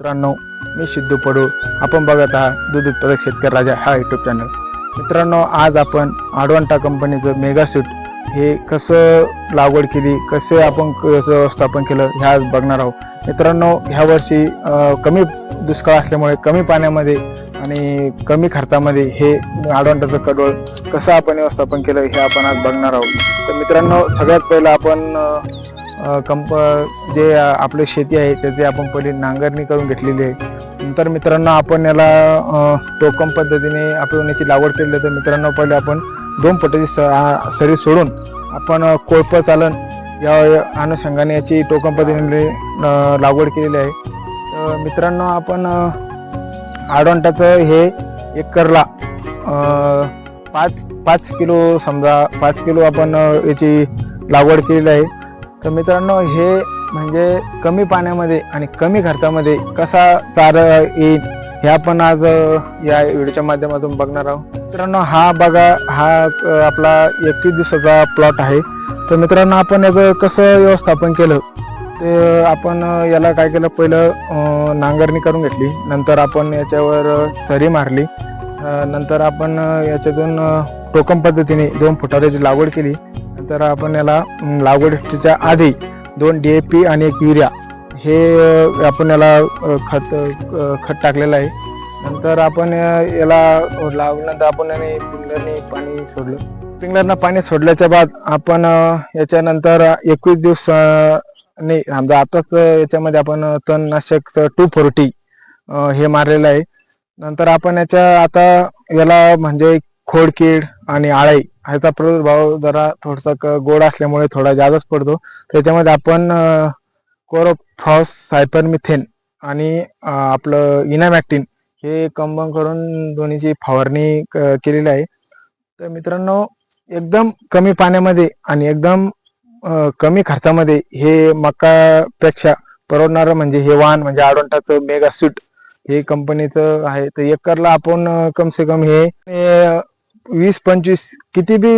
मित्रांनो मी सिद्धू पडू. आपण बघत आहात दूध उत्पादक शेतकरी राजा हा युट्यूब चॅनल मित्रांनो आज आपण आडवंटा कंपनीचं मेगा सूट हे कसं लागवड केली कसे आपण कसं व्यवस्थापन केलं हे आज बघणार आहोत. मित्रांनो ह्या वर्षी कमी दुष्काळ असल्यामुळे कमी पाण्यामध्ये आणि कमी खर्चामध्ये हे आडवंटाचं कडोळ कसं आपण व्यवस्थापन केलं हे आपण आज बघणार आहोत. तर मित्रांनो सगळ्यात पहिलं आपण कंप जे आपले शेती आहे त्याची आपण पहिले नांगरणी करून घेतलेली आहे. नंतर मित्रांनो आपण याला टोकम पद्धतीने आपण याची लागवड केली तर मित्रांनो पहिले आपण दोन पटाची स- सरी सोडून आपण अ, कोळप चालन या अनुषंगाने याची टोकम पद्धतीने लागवड केलेली आहे. तर मित्रांनो आपण आडवंटाचं हे एकरला पाच पाच किलो समजा पाच किलो आपण याची लागवड केलेली आहे. तर मित्रांनो हे म्हणजे कमी पाण्यामध्ये आणि कमी खर्चामध्ये कसा चारा येईल हे आपण आज या व्हिडिओच्या माध्यमातून बघणार आहोत. मित्रांनो हा बघा हा आपला एकतीस दिवसाचा प्लॉट आहे. तर मित्रांनो आपण याचं कसं व्यवस्थापन केलं? ते आपण याला काय केलं? पहिलं नांगरणी करून घेतली. नंतर आपण याच्यावर सरी मारली. नंतर आपण याच्यातून टोकम टोकन पद्धतीने दोन फुटाऱ्याची लागवड केली. तर आपण याला लागवडीच्या आधी दोन डी ए पी आणि एक युरिया हे आपण याला खत खत टाकलेलं आहे. नंतर आपण याला लावल्यानंतर आपण याने पिंगलरने पाणी सोडलं. पिंगलरनं पाणी सोडल्याच्या बाद आपण याच्यानंतर एकवीस दिवस नाही समजा आताच याच्यामध्ये आपण तणनाशक टू फोर्टी हे मारलेलं आहे. नंतर आपण याच्या आता याला म्हणजे खोडकीड आणि आळाई ह्याचा प्रादुर्भाव जरा थोडासा क- गोड असल्यामुळे थोडा जास्तच पडतो. त्याच्यामध्ये आपण कोरोफ्रॉस सायपरमिथेन आणि आपलं इनामॅक्टिन हे कंबाईन करून दोन्हीची फवारणी क- केलेली आहे. तर मित्रांनो एकदम कमी पाण्यामध्ये आणि एकदम कमी खर्चामध्ये हे मकापेक्षा परवडणारं म्हणजे हे वाहन म्हणजे आडोंटाचं मेगा सूट हे कंपनीचं आहे. तर एकरला आपण कम से कम हे वीस पंचवीस किती बी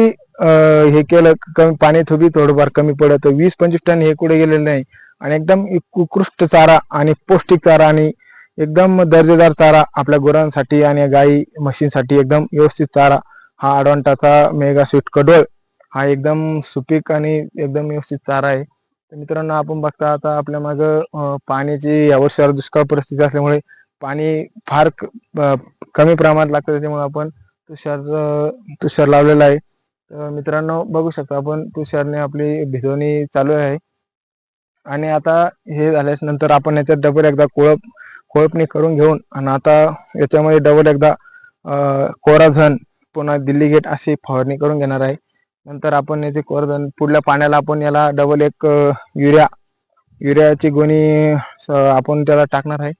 हे केलं कमी पाणी थोडी थोडंफार कमी पडत तर वीस पंचवीस टन हे कुठे गेलेलं नाही. आणि एकदम उत्कृष्ट चारा आणि पौष्टिक चारा आणि एकदम दर्जेदार चारा आपल्या गुरांसाठी आणि गाई म्हशींसाठी एकदम व्यवस्थित चारा. हा अडवांटाचा मेगा स्वीट कडोळ हा एकदम सुपीक आणि एकदम व्यवस्थित चारा आहे. तर मित्रांनो आपण बघता आता आपल्या मागं पाण्याची यावर्षी दुष्काळ परिस्थिती असल्यामुळे पाणी फार कमी प्रमाणात लागतं. त्याच्यामुळे आपण तुषार तुषार लावलेला आहे. तर मित्रांनो बघू शकता आपण तुषारने आपली भिजवणी चालू आहे. आणि आता हे झाल्याच नंतर आपण याच्यात डबल एकदा कोळप कोळपणी करून घेऊन आणि आता याच्यामध्ये डबल एकदा कोराधन पुन्हा दिल्ली गेट अशी फवारणी करून घेणार आहे. नंतर आपण याचे कोराधन पुढल्या पाण्याला आपण याला डबल एक युरिया युरियाची गोणी स- आपण त्याला टाकणार आहे.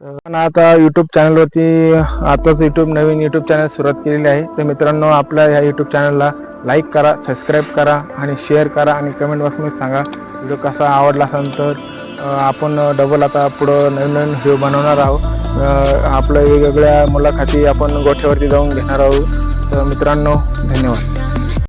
पण आता युट्यूब चॅनलवरती आताच युट्यूब नवीन युट्यूब चॅनल सुरुवात केलेली आहे. तर मित्रांनो आपल्या ह्या युट्यूब चॅनलला लाईक करा सबस्क्राईब करा आणि शेअर करा आणि कमेंट बॉक्समध्ये सांगा व्हिडिओ कसा आवडला असेल तर आपण डबल आता पुढं नवीन नवीन व्हिडिओ बनवणार आहोत. आपल्या आपलं वेगवेगळ्या मुलाखती आपण गोठ्यावरती जाऊन घेणार आहोत. तर मित्रांनो धन्यवाद.